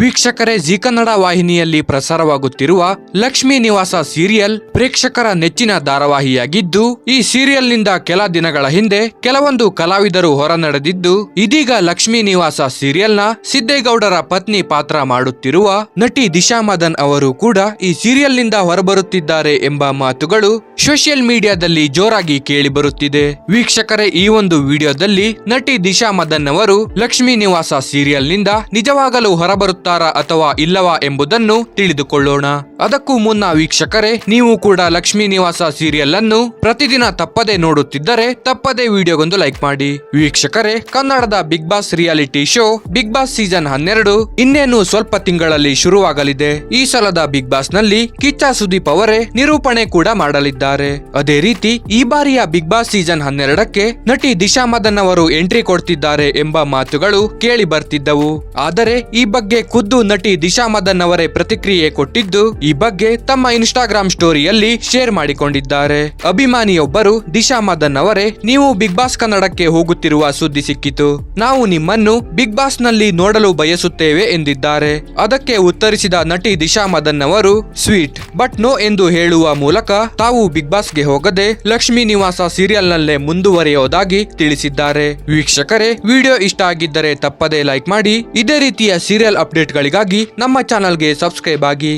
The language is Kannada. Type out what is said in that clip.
ವೀಕ್ಷಕರೇ, ಜೀ ಕನ್ನಡ ವಾಹಿನಿಯಲ್ಲಿ ಪ್ರಸಾರವಾಗುತ್ತಿರುವ ಲಕ್ಷ್ಮೀ ನಿವಾಸ ಸೀರಿಯಲ್ ಪ್ರೇಕ್ಷಕರ ನೆಚ್ಚಿನ ಧಾರಾವಾಹಿಯಾಗಿದ್ದು, ಈ ಸೀರಿಯಲ್ನಿಂದ ಕೆಲ ದಿನಗಳ ಹಿಂದೆ ಕೆಲವೊಂದು ಕಲಾವಿದರು ಹೊರನಡೆದಿದ್ದು, ಇದೀಗ ಲಕ್ಷ್ಮೀ ನಿವಾಸ ಸೀರಿಯಲ್ನ ಸಿದ್ದೇಗೌಡರ ಪತ್ನಿ ಪಾತ್ರ ಮಾಡುತ್ತಿರುವ ನಟಿ ದಿಶಾ ಮದನ್ ಅವರು ಕೂಡ ಈ ಸೀರಿಯಲ್ನಿಂದ ಹೊರಬರುತ್ತಿದ್ದಾರೆ ಎಂಬ ಮಾತುಗಳು ಸೋಷಿಯಲ್ ಮೀಡಿಯಾದಲ್ಲಿ ಜೋರಾಗಿ ಕೇಳಿಬರುತ್ತಿದೆ. ವೀಕ್ಷಕರೇ, ಈ ಒಂದು ವಿಡಿಯೋದಲ್ಲಿ ನಟಿ ದಿಶಾ ಮದನ್ ಅವರು ಲಕ್ಷ್ಮೀ ನಿವಾಸ ಸೀರಿಯಲ್ನಿಂದ ನಿಜವಾಗಲೂ ಹೊರಬರುತ್ತಾರಾ ಅಥವಾ ಇಲ್ಲವಾ ಎಂಬುದನ್ನು ತಿಳಿದುಕೊಳ್ಳೋಣ. ಅದಕ್ಕೂ ಮುನ್ನ ವೀಕ್ಷಕರೇ, ನೀವು ಕೂಡ ಲಕ್ಷ್ಮೀ ನಿವಾಸ ಸೀರಿಯಲ್ ಅನ್ನು ಪ್ರತಿದಿನ ತಪ್ಪದೆ ನೋಡುತ್ತಿದ್ದರೆ ತಪ್ಪದೆ ವಿಡಿಯೋಗೊಂದು ಲೈಕ್ ಮಾಡಿ. ವೀಕ್ಷಕರೇ, ಕನ್ನಡದ Bigg Boss reality show Bigg Boss season ಹನ್ನೆರಡು ಇನ್ನೇನು ಸ್ವಲ್ಪ ತಿಂಗಳಲ್ಲಿ ಶುರುವಾಗಲಿದೆ. ಈ ಸಲದ ಬಿಗ್ ಬಾಸ್ನಲ್ಲಿ ಕಿಚ್ಚ ಸುದೀಪ್ ಅವರೇ ನಿರೂಪಣೆ ಕೂಡ ಮಾಡಲಿದ್ದಾರೆ. ಅದೇ ರೀತಿ, ಈ ಬಾರಿಯ ಬಿಗ್ ಬಾಸ್ ಸೀಸನ್ ಹನ್ನೆರಡಕ್ಕೆ ನಟಿ ದಿಶಾ ಮದನ್ ಅವರು ಎಂಟ್ರಿ ಕೊಡ್ತಿದ್ದಾರೆ ಎಂಬ ಮಾತುಗಳು ಕೇಳಿ ಬರ್ತಿದ್ದವು. ಆದರೆ, ಈ ಬಗ್ಗೆ ಖುದ್ದು ನಟಿ ದಿಶಾ ಮದನ್ ಅವರೇ ಪ್ರತಿಕ್ರಿಯೆ ಕೊಟ್ಟಿದ್ದು, ಈ ಬಗ್ಗೆ ತಮ್ಮ ಇನ್ಸ್ಟಾಗ್ರಾಮ್ ಸ್ಟೋರಿಯಲ್ಲಿ ಶೇರ್ ಮಾಡಿಕೊಂಡಿದ್ದಾರೆ. ಅಭಿಮಾನಿಯೊಬ್ಬರು ದಿಶಾ ಮದನ್ ಅವರೇ, ನೀವು ಬಿಗ್ ಬಾಸ್ ಕನ್ನಡಕ್ಕೆ ಹೋಗುತ್ತಿರುವ ಸುದ್ದಿ ಸಿಕ್ಕಿತು. ನಾವು ನಿಮ್ಮನ್ನು ಬಿಗ್ ಬಾಸ್ನಲ್ಲಿ ನೋಡಲು ಬಯಸುತ್ತೇವೆ ಎಂದಿದ್ದಾರೆ. ಅದಕ್ಕೆ ಉತ್ತರಿಸಿದ ನಟಿ ದಿಶಾ ಮದನ್ ಅವರು ಸ್ವೀಟ್ ಬಟ್ ನೋ ಎಂದು ಹೇಳುವ ಮೂಲಕ ತಾವು ಬಿಗ್ ಬಾಸ್ಗೆ ಹೋಗದೆ ಲಕ್ಷ್ಮೀ ನಿವಾಸ ಸೀರಿಯಲ್ ನಲ್ಲೇ ಮುಂದುವರಿಯೋದಾಗಿ ತಿಳಿಸಿದ್ದಾರೆ. ವೀಕ್ಷಕರೇ, ವಿಡಿಯೋ ಇಷ್ಟ ಆಗಿದ್ದರೆ ತಪ್ಪದೇ ಲೈಕ್ ಮಾಡಿ. ಇದೇ ರೀತಿಯ ಸೀರಿಯಲ್ ಅಪ್ಡೇಟ್ಗಳಿಗಾಗಿ ನಮ್ಮ ಚಾನಲ್ಗೆ ಸಬ್ಸ್ಕ್ರೈಬ್ ಆಗಿ.